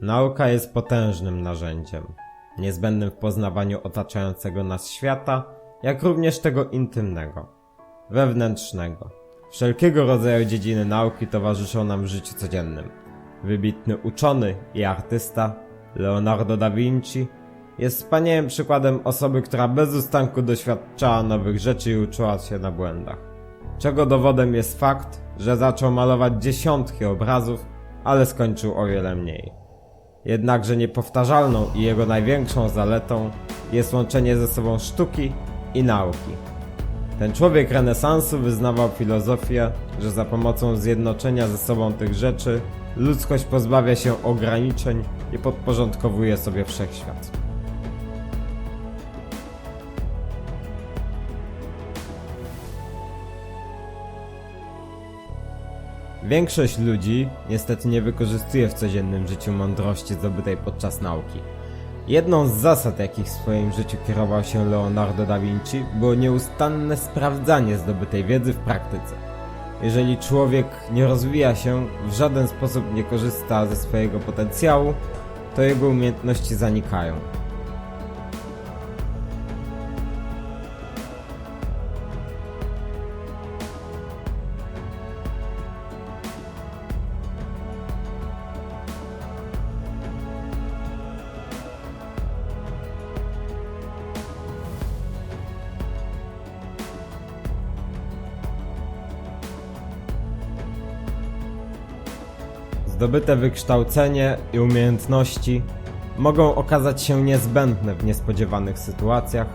Nauka jest potężnym narzędziem, niezbędnym w poznawaniu otaczającego nas świata, jak również tego intymnego, wewnętrznego. Wszelkiego rodzaju dziedziny nauki towarzyszą nam w życiu codziennym. Wybitny uczony i artysta Leonardo da Vinci jest wspaniałym przykładem osoby, która bez ustanku doświadczała nowych rzeczy i uczyła się na błędach. Czego dowodem jest fakt, że zaczął malować dziesiątki obrazów, ale skończył o wiele mniej. Jednakże niepowtarzalną i jego największą zaletą jest łączenie ze sobą sztuki i nauki. Ten człowiek renesansu wyznawał filozofię, że za pomocą zjednoczenia ze sobą tych rzeczy ludzkość pozbawia się ograniczeń i podporządkowuje sobie wszechświat. Większość ludzi niestety nie wykorzystuje w codziennym życiu mądrości zdobytej podczas nauki. Jedną z zasad, jakich w swoim życiu kierował się Leonardo da Vinci, było nieustanne sprawdzanie zdobytej wiedzy w praktyce. Jeżeli człowiek nie rozwija się, w żaden sposób nie korzysta ze swojego potencjału, to jego umiejętności zanikają. Zdobyte wykształcenie i umiejętności mogą okazać się niezbędne w niespodziewanych sytuacjach,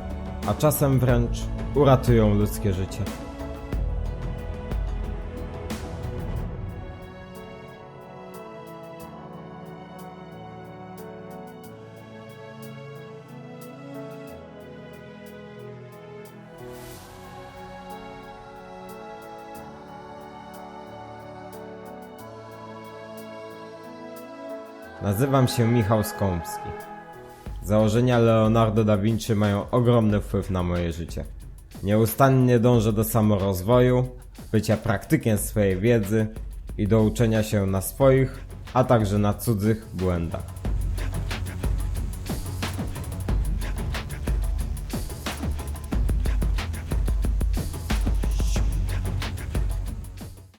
a czasem wręcz uratują ludzkie życie. Nazywam się Michał Skąpski. Założenia Leonardo da Vinci mają ogromny wpływ na moje życie. Nieustannie dążę do samorozwoju, bycia praktykiem swojej wiedzy i do uczenia się na swoich, a także na cudzych błędach.